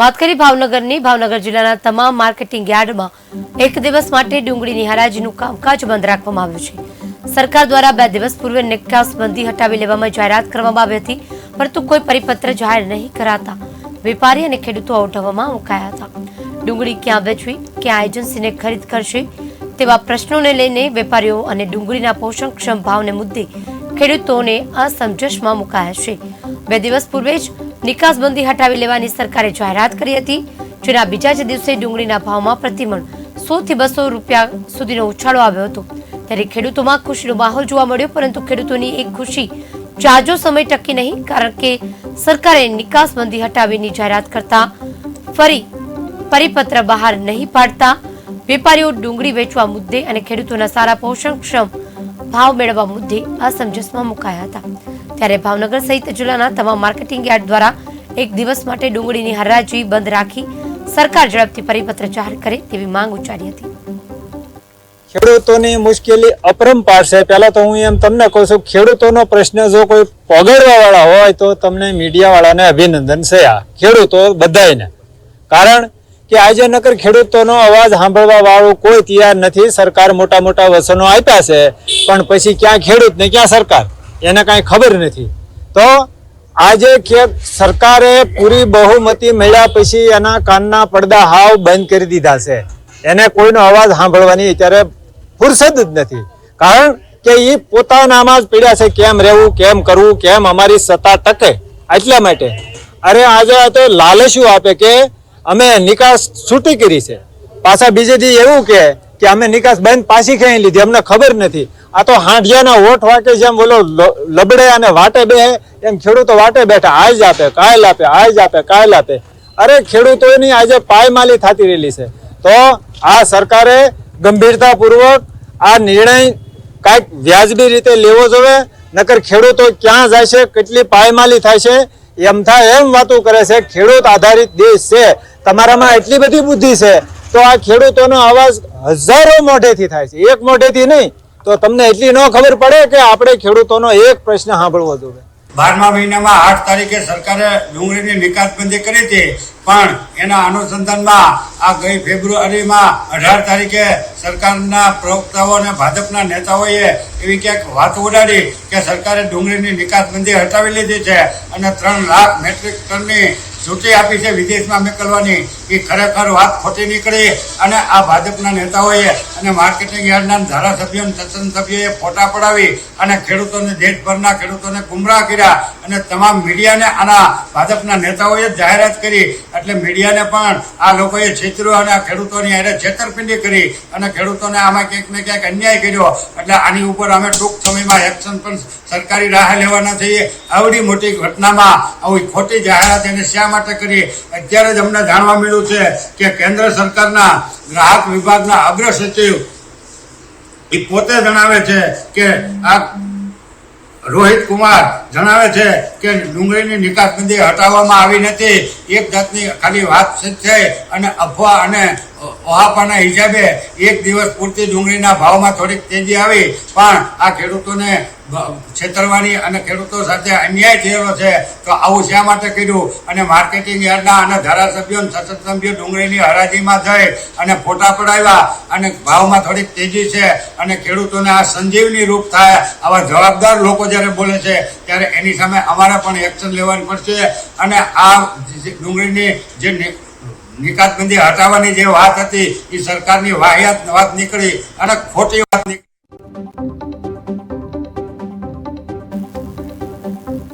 વાત કરી ભાવનગરની. ભાવનગર જિલ્લાના તમામ માર્કેટિંગ યાર્ડમાં એક દિવસ માટે ડુંગળીની હરાજીનું કામકાજ બંધ રાખવામાં આવ્યું છે. સરકાર દ્વારા બે દિવસ પૂર્વે નિકાસબંધી હટાવી લેવામાં જાહેરાત કરવામાં આવી હતી, પરંતુ કોઈ પરિપત્ર જાહેર નહીં કરાતા વેપારી અને ખેડૂતો ઓઢવવામાં મુકાયા હતા. ડુંગળી ક્યાં વેચવી, ક્યાં એજન્સીને ખરીદ કરશે તેવા પ્રશ્નોને લઈને વેપારીઓ અને ડુંગળીના પોષણક્ષમ ભાવને મુદ્દે ખેડૂતોને અસમજસમાં મુકાયા છે. બે દિવસ પૂર્વે જ નિકાસબંધી હટાવી લેવાની સરકારે જાહેરાત કરી હતી, જેના બીજા જ દિવસે ડુંગળીના ભાવમાં પ્રતિમણ સો થી બસો રૂપિયા સુધીનો ઉછાળો આવ્યો હતો. ત્યારે ખેડૂતોમાં ખુશીનો માહોલ જોવા મળ્યો, પરંતુ ખેડૂતોની એક ખુશી જાજો સમય ટકી નહીં, કારણ કે સરકારે નિકાસબંધી હટાવીની જાહેરાત કરતા ફરી પરિપત્ર બહાર નહીં પાડતા વેપારીઓ ડુંગળી વેચવા મુદ્દે અને ખેડૂતોના સારા પોષણક્ષમ ભાવ મેળવવા મુદ્દે અસમંજસમાં મુકાયા હતા. ત્યારે ભાવનગર સહિત જિલ્લાના તમામ માર્કેટિંગ યાર્ડ દ્વારા એક દિવસ માટે ડુંગળીની હરાજી બંધ રાખી સરકાર ઝડપથી પરિપત્ર જાહેર કરે તેવી માંગ ઉચ્ચારી હતી. ખેડૂતોની મુશ્કેલી અપરંપાર છે. પહેલા તો હું એમ તમને કહું છું, ખેડૂતોનો પ્રશ્ન જો કોઈ પગડવા વાળા હોય તો તમને મીડિયા વાળાને અભિનંદન છે આ ખેડૂતો બધાયને. કારણ કે આજે નકર ખેડૂતોનો અવાજ સાંભળવા વાળું કોઈ તૈયાર નથી. સરકાર મોટા મોટા વચનો આપ્યા છે, પણ પછી ક્યાં ખેડૂત ને ક્યાં સરકાર? એને કાંઈ ખબર નથી. તો આજે કે સરકારે પૂરી બહુમતી મળ્યા પછી એના કાનના પડદા હાવ બંધ કરી દીધા છે. એને કોઈનો અવાજ સાંભળવાની અત્યારે ફુરસદ જ નથી. કારણ કે એ પોતાનામાં જ પીડ્યા છે, કેમ રહેવું, કેમ કરવું, કેમ અમારી સત્તા ટકે. એટલા માટે. અરે આજે તો લાલચું આપે કે અમે નિકાસ છૂટી કરી છે. પાછા બીજે દી એવું કે કે અમે નિકાસ બંધ પાછી ખાઈ લીધી? અમને ખબર નથી. આ તો હાંડિયાના ઓઠ વાકે જેમ બોલો લબડે અને વાટે બે, એમ ખેડૂતો વાટે બેઠા. આજ આપે, કાલ આપે, આજ આપે, કાલ આપે. અરે ખેડૂતોની આજે પાયમાલી થતી રહેલી છે. તો આ સરકારે ગંભીરતાપૂર્વક આ નિર્ણય કાંઈક વ્યાજબી રીતે લેવો જોઈએ નકર ખેડૂતો ક્યાં જાય છે કેટલી પાયમાલી થાય છે એમ થાય એમ વાતો કરે છે. ખેડૂત આધારિત દેશ છે. તમારામાં એટલી બધી બુદ્ધિ છે, તો આ ખેડૂતોનો અવાજ હજારો મોઢેથી થાય છે. એક મોઢેથી નહીં, તો તમને એટલી ન ખબર પડે કે આપણે ખેડૂતોનો એક પ્રશ્ન સાંભળવો જોઈએ. બારમા મહિનામાં આઠ તારીખે સરકારે ડુંગળીની નિકાસબંધી કરી હતી. પણ એના અનુસંધાનમાં આ ગઈ ફેબ્રુઆરીમાં અઢાર તારીખે સરકારના પ્રવક્તાઓ અને ભાજપના નેતાઓએ એવી ક્યાંક વાત ઉડાડી કે સરકારે ડુંગળીની નિકાસબંધી હટાવી લીધી છે અને ત્રણ લાખ મેટ્રિક ટનની છૂટી આપી છે વિદેશમાં મોકલવાની. એ ખરેખર વાત ખોટી નીકળી અને આ ભાજપના નેતાઓએ અને માર્કેટિંગ યાર્ડના ધારાસભ્યો અને સત્સંગ સભ્યોએ ફોટા પડાવી અને ખેડૂતોને દેશભરના ખેડૂતોને ગુમરાહ કર્યા અને તમામ મીડિયાને આના ભાજપના નેતાઓએ જાહેરાત કરી એટલે મીડિયાને પણ આ લોકોએ છેતર્યો અને ખેડૂતોની હારે છેતરપિંડી કરી અને ખેડૂતોને આમાં ક્યાંક ને ક્યાંક અન્યાય કર્યો. એટલે આની ઉપર અમે ટૂંક સમયમાં એક્શન પણ સરકારી રાહ લેવાના છીએ. આવડી મોટી ઘટનામાં આવી ખોટી જાહેરાત એને શા માટે કરી? અત્યારે જ અમને જાણવા મળ્યું છે કે કેન્દ્ર સરકારના ગ્રાહક વિભાગના અગ્ર સચિવ એ પોતે જણાવે છે કે આ રોહિત કુમાર જણાવે છે કે ડુંગળીની નિકાસબંધી હટાવવામાં આવી નથી. એક જાતની ખાલી વાત છે અને અફવા અને ઓહાપાના હિસાબે એક દિવસ પૂરતી ડુંગળીના ભાવમાં થોડીક તેજી આવી, પણ આ ખેડૂતોને છેતરવાની અને ખેડૂતો સાથે અન્યાય થયેલો છે, તો આવું શા માટે કર્યું? અને માર્કેટિંગ યાર્ડના અને ધારાસભ્યો સતત ડુંગળીની હરાજીમાં જઈ અને ફોટા પડાવ્યા અને ભાવમાં થોડીક તેજી છે અને ખેડૂતોને આ સંજીવની રૂપ થાય આવા જવાબદાર લોકો જ્યારે બોલે છે, ત્યારે એની સામે અમારે પણ એક્શન લેવાની પડશે અને આ ડુંગળીની જે નિકાસબંધી હટાવવાની જે વાત હતી એ સરકારની વાહિયાત વાત નીકળી અને ખોટી વાત નીકળી.